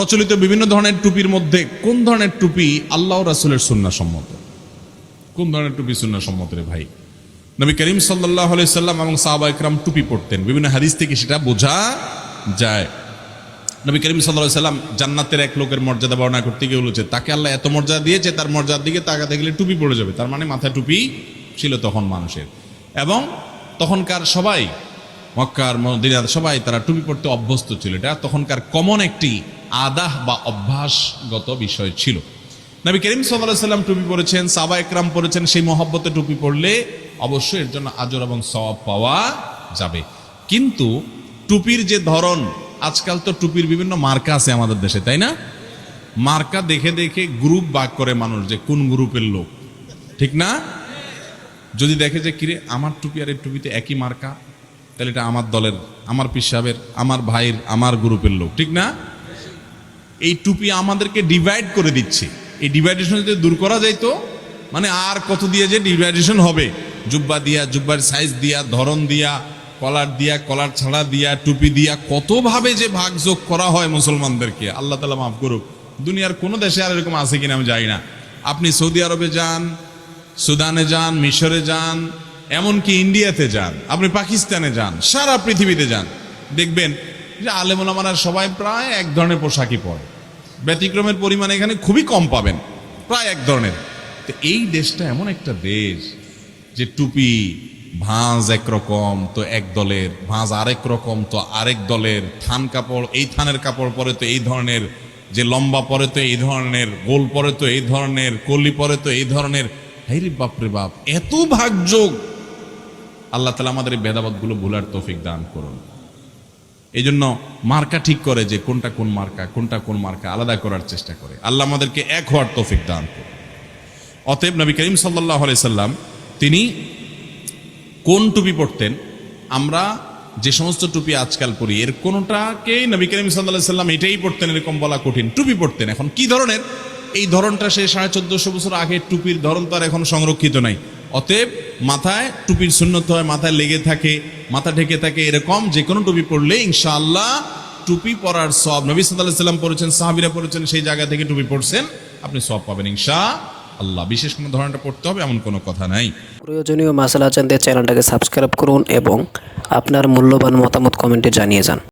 প্রচলিত বিভিন্ন ধরনের টুপির মধ্যে কোন ধরনের টুপি আল্লাহ রাসুলের সুন্না সম্মত? কোন ধরনের টুপি সুন্না সম্মত রে ভাই? নবী করিম সাল্লাহ সাল্লাম এবং সাহাবা ইকরাম টুপি পড়তেন বিভিন্ন হাদিস থেকে সেটা বোঝা যায়। নবী করিম সাল্লাহ সাল্লাম জান্নাতের এক লোকের মর্যাদা বর্ণনা করতে গিয়ে বলেছে, তাকে আল্লাহ এত মর্যাদা দিয়েছে, তার মর্যাদার দিকে তাকাতে গেলে টুপি পড়ে যাবে। তার মানে মাথায় টুপি ছিল তখন মানুষের। এবং তখনকার সবাই, মক্কার মদিনার সবাই তারা টুপি পড়তে অভ্যস্ত ছিল। এটা তখনকার কমন একটি আদাহ বা অভ্যাসগত বিষয় ছিল। নবী করিম সাল্লাম টুপি পরেছেন সাবা একরাম পরেছেন, সেই মহব্বতে টুপি পড়লে অবশ্যই এর জন্য আজর এবং সওয়াব পাওয়া যাবে। কিন্তু টুপির যে ধরন, আজকাল তো টুপির বিভিন্ন মার্কা আছে আমাদের দেশে, তাই না? মার্কা দেখে দেখে গ্রুপ বাক করে মানুষ যে কোন গ্রুপের লোক, ঠিক না? যদি দেখে যে, কিরে, আমার টুপি আর এই টুপিতে একই মার্কা? তাহলে এটা আমার দলের, আমার পিসাবের, আমার ভাইয়ের, আমার গ্রুপের লোক, ঠিক না? এই টুপি আমাদেরকে ডিভাইড করে দিচ্ছে। এই ডিভাইডেশন যদি দূর করা যাইতো মানে আর কত দিয়ে যে ডিভাইডেশন হবে? জুব্বা দিয়া, জুব্বার সাইজ দিয়া, ধরন দিয়া কলার দিয়া কলার ছাড়া দিয়া, টুপি দিয়া, কতভাবে যে ভাগযোগ করা হয় মুসলমানদেরকে? আল্লাহ তালা মাফ করুক। দুনিয়ার কোনো দেশে আর এরকম আছে কিনা আমি জানি না। আপনি সৌদি আরবে যান, সুদানে যান, মিশরে যান, এমনকি ইন্ডিয়াতে যান, আপনি পাকিস্তানে যান, সারা পৃথিবীতে যান, দেখবেন আলেমুলামারা সবাই প্রায় এক ধরনের পোশাকই পরে। ব্যতিক্রমের পরিমাণ এখানে খুবই কম পাবেন, প্রায় এক ধরনের। তো এই দেশটা এমন একটা দেশ যে টুপি, ভাঁজ একরকম তো এক দলের, ভাঁজ আরেক রকম তো আরেক দলের, থান কাপড়, এই থানের কাপড় পরে তো এই ধরনের, যে লম্বা পরে তো এই ধরনের, গোল পরে তো এই ধরনের, কলি পরে তো এই ধরনের। হাইরে বাপরে বাপ, এত ভাগযোগ। আল্লাহ তালা আমাদের এই ভেদাবাদগুলো ভুলার তৌফিক দান করুন। এই জন্য মার্কা ঠিক করে যে কোনটা কোন মার্কা, কোনটা কোন মার্কা আলাদা করার চেষ্টা করে। আল্লাহ আমাদেরকে এক হওয়ার তৌফিক দান করুন। অতএব নবী করিম সাল্লাহ সাল্লাম, তিনি কোন টুপি পরতেন, আমরা যে সমস্ত টুপি আজকাল পরি, এর কোনোটাকেই নবী করিম সাল্লাহ সাল্লাম এটাই পড়তেন এরকম বলা কঠিন। টুপি পড়তেন এখন কি ধরনের? এই ধরনটা সে সাড়ে চোদ্দশো বছর আগে টুপির ধরন তো আর এখন সংরক্ষিত নাই। অতএব মাথায় টুপির শূন্যত হয়, মাথায় লেগে থাকে, মাথা ঢেকে থাকে, এরকম যে কোনো টুপি পরলে ইনশাআল্লাহ টুপি পরার সব নবী সাল্লাহ সাল্লাম পড়েছেন সাহাবিরা পড়েছেন সেই জায়গা থেকে টুপি পড়ছেন আপনি সব পাবেন ইনশা আল্লাহ বিশেষ কোনো ধরনটা পড়তে হবে এমন কোনো কথা নাই। প্রয়োজনীয় মাসালা জানতে চ্যানেলটাকে সাবস্ক্রাইব করুন এবং আপনার মূল্যবান মতামত কমেন্টে জানিয়ে যান।